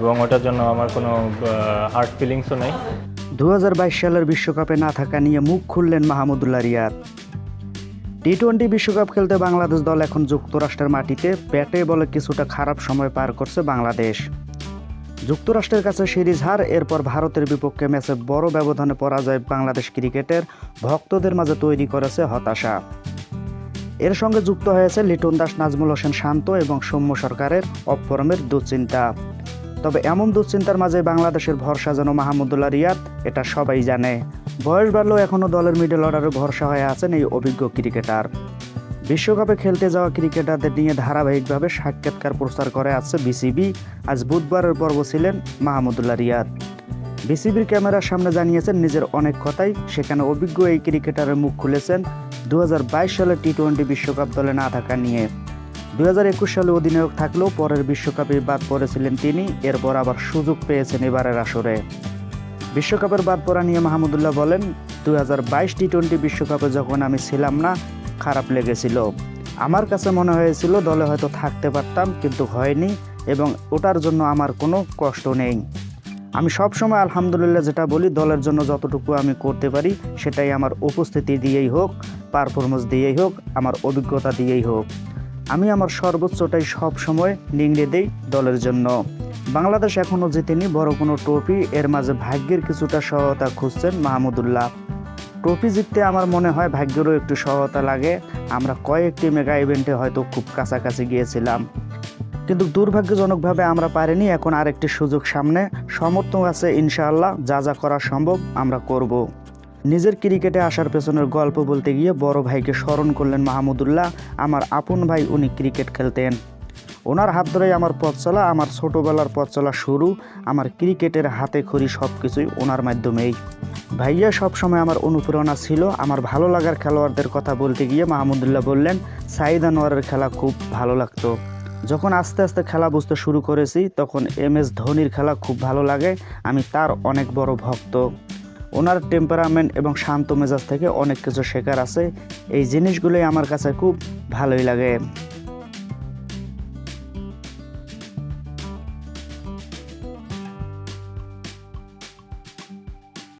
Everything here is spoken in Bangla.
এবং ওটার জন্য আমার কোনো হার্ট ফিলিংসও নেই। দু হাজার বাইশ সালের বিশ্বকাপে না থাকা নিয়ে মুখ খুললেন মাহমুদুল্লাহ রিয়াদ। টি টোয়েন্টি বিশ্বকাপ খেলতে বাংলাদেশ দল এখন যুক্তরাষ্ট্রের মাটিতে, ব্যাটে বলে কিছুটা খারাপ সময় পার করছে বাংলাদেশ। যুক্তরাষ্ট্রের কাছে সিরিজ হার, এরপর ভারতের বিপক্ষে ম্যাচে বড় ব্যবধানে পরাজয় বাংলাদেশ ক্রিকেটের ভক্তদের মাঝে তৈরি করেছে হতাশা। এর সঙ্গে যুক্ত হয়েছে লিটন দাস, নাজমুল হোসেন শান্ত এবং সৌম্য সরকারের অপরমের দুশ্চিন্তা। তবে এমন দুশ্চিন্তার মাঝে বাংলাদেশের ভরসা যেন মাহমুদুল্লাহ রিয়াদ, এটা সবাই জানে। বয়স বাড়লেও এখনও দলের মিডল অর্ডারে ভরসা হয়ে আছেন এই অভিজ্ঞ ক্রিকেটার। বিশ্বকাপে খেলতে যাওয়া ক্রিকেটারদের নিয়ে ধারাবাহিকভাবে সাক্ষাৎকার প্রচার করে আসছে বিসিবি। আজ বুধবারের পর্ব ছিলেন মাহমুদুল্লাহ রিয়াদ। বিসিবির ক্যামেরার সামনে জানিয়েছেন নিজের অনেক কথাই। সেখানে অভিজ্ঞ এই ক্রিকেটারের মুখ খুলেছেন দু হাজার বাইশ সালে টি টোয়েন্টি বিশ্বকাপ দলে না থাকা নিয়ে। দু হাজার একুশ সালে অধিনায়ক থাকলেও পরের বিশ্বকাপে বাদ পড়েছিলেন তিনি, এরপর আবার সুযোগ পেয়েছেন এবারের আসরে। বিশ্বকাপের বাদ পড়া নিয়ে মাহমুদুল্লাহ বলেন দু হাজার বাইশ টি টোয়েন্টি বিশ্বকাপে যখন আমি ছিলাম না, খারাপ লেগেছিল। আমার কাছে মনে হয়েছিল দলে হয়তো থাকতে পারতাম, কিন্তু হয়নি এবং ওটার জন্য আমার কোনো কষ্ট নেই। আমি সবসময় আলহামদুলিল্লাহ যেটা বলি, দলের জন্য যতটুকু আমি করতে পারি, সেটাই আমার উপস্থিতি দিয়েই হোক পারফরমেন্স দিয়েই হোক, আমার অভিজ্ঞতা দিয়েই হোক। আমি আমার সর্বোচ্চটাই সব সময় নিংড়ে দেই দলের জন্য। বাংলাদেশ এখনও জিতেনি, বড় কোনো ট্রফি, এর মাঝে ভাগ্যের কিছুটা সহায়তা খুঁজছেন মাহমুদুল্লাহ। ট্রফি জিততে আমার মনে হয় ভাগ্যেরও একটু সহায়তা লাগে। আমরা কয়েকটি মেগা ইভেন্টে হয়তো খুব কাছাকাছি গিয়েছিলাম। কিন্তু দুর্ভাগ্যজনকভাবে আমরা পারিনি, এখন আরেকটি সুযোগ সামনে। সমর্থন আছে, ইনশাআল্লাহ, যা যা করা সম্ভব আমরা করব। নিজের ক্রিকেটে আসার পেছনের গল্প বলতে গিয়ে বড় ভাইকে স্মরণ করলেন মাহমুদুল্লাহ, আমার আপন ভাই উনি ক্রিকেট খেলতেন। ওনার হাত ধরেই আমার পথ চলা, আমার ছোটোবেলার পথ চলা শুরু, আমার ক্রিকেটের হাতে খড়ি সব কিছুই ওনার মাধ্যমেই। ভাইয়া সবসময় আমার অনুপ্রেরণা ছিল, আমার ভালো লাগার খেলোয়াড়দের কথা বলতে গিয়ে মাহমুদুল্লাহ বললেন, সাইদ আনোয়ারের খেলা খুব ভালো লাগতো। যখন আস্তে আস্তে খেলা বুঝতে শুরু করেছি, তখন এম এস ধোনির খেলা খুব ভালো লাগে, আমি তার অনেক বড় ভক্ত। ওনার টেম্পারামেন্ট এবং শান্ত মেজাজ থেকে অনেক কিছু শেখার আছে। এই জিনিসগুলোই আমার কাছে খুব ভালোই লাগে।